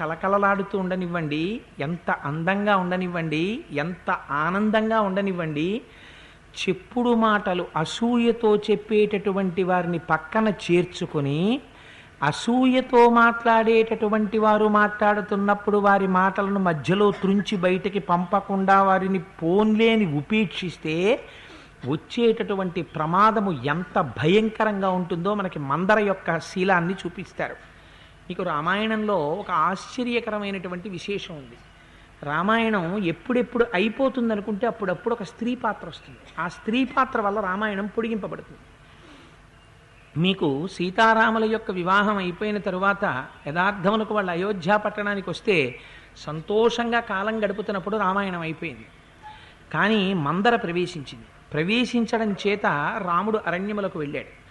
కలకలలాడుతూ ఉండనివ్వండి ఎంత అందంగా ఉండనివ్వండి ఎంత ఆనందంగా ఉండనివ్వండి చెప్పుడు మాటలు అసూయతో చెప్పేటటువంటి వారిని పక్కన చేర్చుకొని అసూయతో మాట్లాడేటటువంటి వారు మాట్లాడుతున్నప్పుడు వారి మాటలను మధ్యలో త్రుంచి బయటికి పంపకుండా వారిని పోన్లేని ఉపేక్షిస్తే వచ్చేటటువంటి ప్రమాదము ఎంత భయంకరంగా ఉంటుందో మనకి మందర యొక్క శీలాన్ని చూపిస్తారు. మీకు రామాయణంలో ఒక ఆశ్చర్యకరమైనటువంటి విశేషం ఉంది. రామాయణం ఎప్పుడెప్పుడు అయిపోతుంది అనుకుంటే అప్పుడప్పుడు ఒక స్త్రీ పాత్ర వస్తుంది. ఆ స్త్రీ పాత్ర వల్ల రామాయణం పొడిగింపబడుతుంది. మీకు సీతారాముల యొక్క వివాహం అయిపోయిన తరువాత యథార్థములకు వాళ్ళు అయోధ్య పట్టణానికి వస్తే సంతోషంగా కాలం గడుపుతున్నప్పుడు రామాయణం అయిపోయింది. కానీ మందర ప్రవేశించింది. ప్రవేశించడం చేత రాముడు అరణ్యములకు వెళ్ళాడు.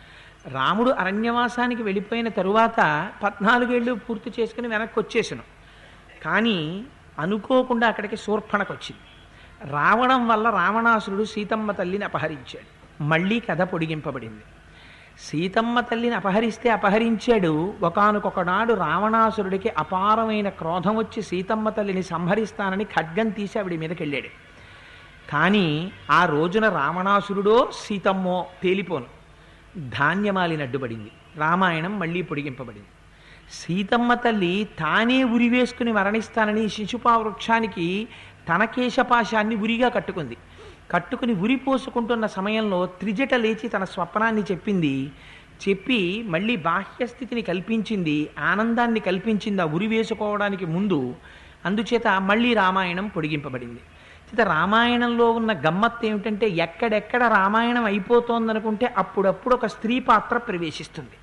రాముడు అరణ్యవాసానికి వెళ్ళిపోయిన తరువాత పద్నాలుగేళ్ళు పూర్తి చేసుకుని వెనక్కి వచ్చేసాను. కానీ అనుకోకుండా అక్కడికి శూర్పణకు వచ్చింది రావడం వల్ల రావణాసురుడు సీతమ్మ తల్లిని అపహరించాడు. మళ్ళీ కథ పొడిగింపబడింది. సీతమ్మ తల్లిని అపహరిస్తే అపహరించాడు. ఒకనకొకనాడు రావణాసురుడికి అపారమైన క్రోధం వచ్చి సీతమ్మ తల్లిని సంహరిస్తానని ఖడ్గం తీసి ఆవిడ మీదకి వెళ్ళాడు కానీ ఆ రోజున రావణాసురుడో సీతమ్మో తేలిపోను. ధాన్యమాలిని అడ్డుపడింది రామాయణం మళ్ళీ పొడిగింపబడింది. సీతమ్మ తల్లి తానే ఉరి వేసుకుని మరణిస్తానని శిశుపా వృక్షానికి తన కేశపాశాన్ని ఉరిగా కట్టుకుంది. కట్టుకుని ఉరి పోసుకుంటున్న సమయంలో త్రిజట లేచి తన స్వప్నాన్ని చెప్పింది. చెప్పి మళ్ళీ బాహ్యస్థితిని కల్పించింది ఆనందాన్ని కల్పించింది ఆ ఉరి వేసుకోవడానికి ముందు. అందుచేత మళ్ళీ రామాయణం పొడిగింపబడింది. చేత రామాయణంలో ఉన్న గమ్మత్తు ఏమిటంటే ఎక్కడెక్కడ రామాయణం అయిపోతోందనుకుంటే అప్పుడప్పుడు ఒక స్త్రీ పాత్ర ప్రవేశిస్తుంది.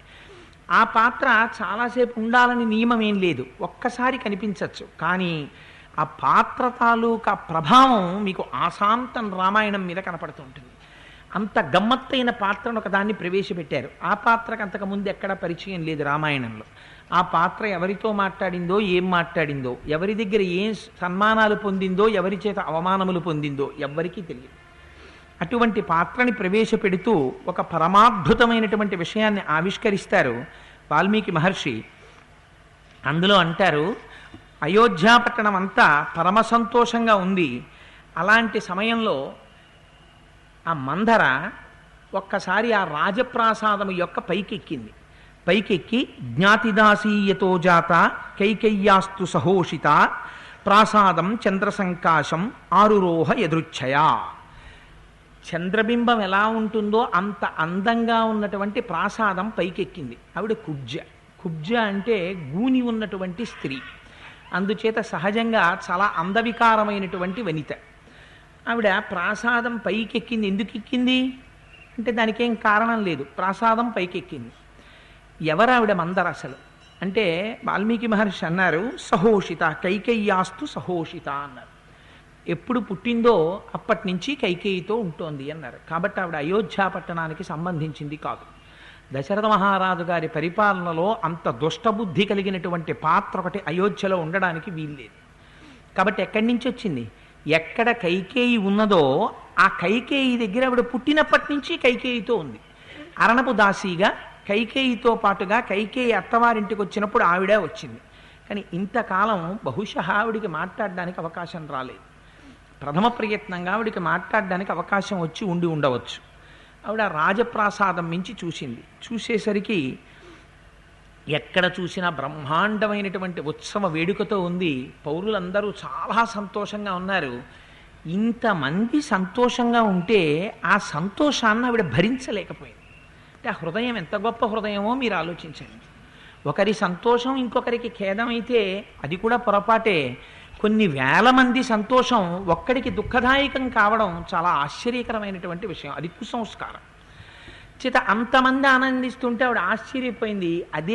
ఆ పాత్ర చాలాసేపు ఉండాలని నియమం ఏం లేదు. ఒక్కసారి కనిపించవచ్చు కానీ ఆ పాత్ర తాలూకా ప్రభావం మీకు ఆశాంతం రామాయణం మీద కనపడుతూ ఉంటుంది. అంత గమ్మత్తైన పాత్రను ఒకదాన్ని ప్రవేశపెట్టారు. ఆ పాత్రకు అంతకుముందు ఎక్కడ పరిచయం లేదు రామాయణంలో. ఆ పాత్ర ఎవరితో మాట్లాడిందో ఏం మాట్లాడిందో ఎవరి దగ్గర ఏం సన్మానాలు పొందిందో ఎవరి చేత అవమానములు పొందిందో ఎవ్వరికీ తెలియదు. అటువంటి పాత్రని ప్రవేశపెడుతూ ఒక పరమాద్భుతమైనటువంటి విషయాన్ని ఆవిష్కరిస్తారు వాల్మీకి మహర్షి. అందులో అంటారు అయోధ్యాపట్టణం అంతా పరమ సంతోషంగా ఉంది. అలాంటి సమయంలో ఆ మందర ఒక్కసారి ఆ రాజప్రాసాదము యొక్క పైకెక్కింది. పైకెక్కి జ్ఞాతిదాసీయతో జాత కైకయ్యాస్తు సహోషిత ప్రాసాదం చంద్రసంకాశం ఆరురోహ ఎదృచ్ఛయా చంద్రబింబం ఎలా ఉంటుందో అంత అందంగా ఉన్నటువంటి ప్రాసాదం పైకెక్కింది. ఆవిడ కుబ్జ. కుబ్జ అంటే గూని ఉన్నటువంటి స్త్రీ. అందుచేత సహజంగా చాలా అందవికారమైనటువంటి వనిత. ఆవిడ ప్రాసాదం పైకెక్కింది. ఎందుకు ఎక్కింది? అంటే దానికేం కారణం లేదు. ప్రాసాదం పైకెక్కింది. ఎవరు ఆవిడ మందర అసలు? అంటే వాల్మీకి మహర్షి అన్నారు సహోషిత కైకయ్యాస్తు సహోషిత అన్నారు. ఎప్పుడు పుట్టిందో అప్పటి నుంచి కైకేయితో ఉంటోంది అన్నారు. కాబట్టి ఆవిడ అయోధ్య పట్టణానికి సంబంధించింది కాదు. దశరథ మహారాజు గారి పరిపాలనలో అంత దుష్టబుద్ధి కలిగినటువంటి పాత్ర ఒకటి అయోధ్యలో ఉండడానికి వీల్లేదు. కాబట్టి ఎక్కడి నుంచి వచ్చింది ఎక్కడ కైకేయి ఉన్నదో ఆ కైకేయి దగ్గర ఆవిడ పుట్టినప్పటి నుంచి కైకేయితో ఉంది. అరణపు దాసీగా కైకేయితో పాటుగా కైకేయి అత్తవారింటికి వచ్చినప్పుడు ఆవిడే వచ్చింది. కానీ ఇంతకాలం బహుశ ఆవిడికి మాట్లాడడానికి అవకాశం రాలేదు. ప్రథమ ప్రయత్నంగా ఆవిడికి మాట్లాడడానికి అవకాశం వచ్చి ఉండి ఉండవచ్చు. ఆవిడ రాజప్రాసాదం మించి చూసింది. చూసేసరికి ఎక్కడ చూసినా బ్రహ్మాండమైనటువంటి ఉత్సవ వేడుకతో ఉంది. పౌరులందరూ చాలా సంతోషంగా ఉన్నారు. ఇంతమంది సంతోషంగా ఉంటే ఆ సంతోషాన్ని ఆవిడ భరించలేకపోయింది. అంటే ఆ హృదయం ఎంత గొప్ప హృదయమో మీరు ఆలోచించండి. ఒకరి సంతోషం ఇంకొకరికి ఖేదమైతే అది కూడా పొరపాటే. కొన్ని వేల మంది సంతోషం ఒక్కడికి దుఃఖదాయకం కావడం చాలా ఆశ్చర్యకరమైనటువంటి విషయం. అది కుసంస్కారం. చేత అంతమంది ఆనందిస్తుంటే ఆవిడ ఆశ్చర్యపోయింది. అదే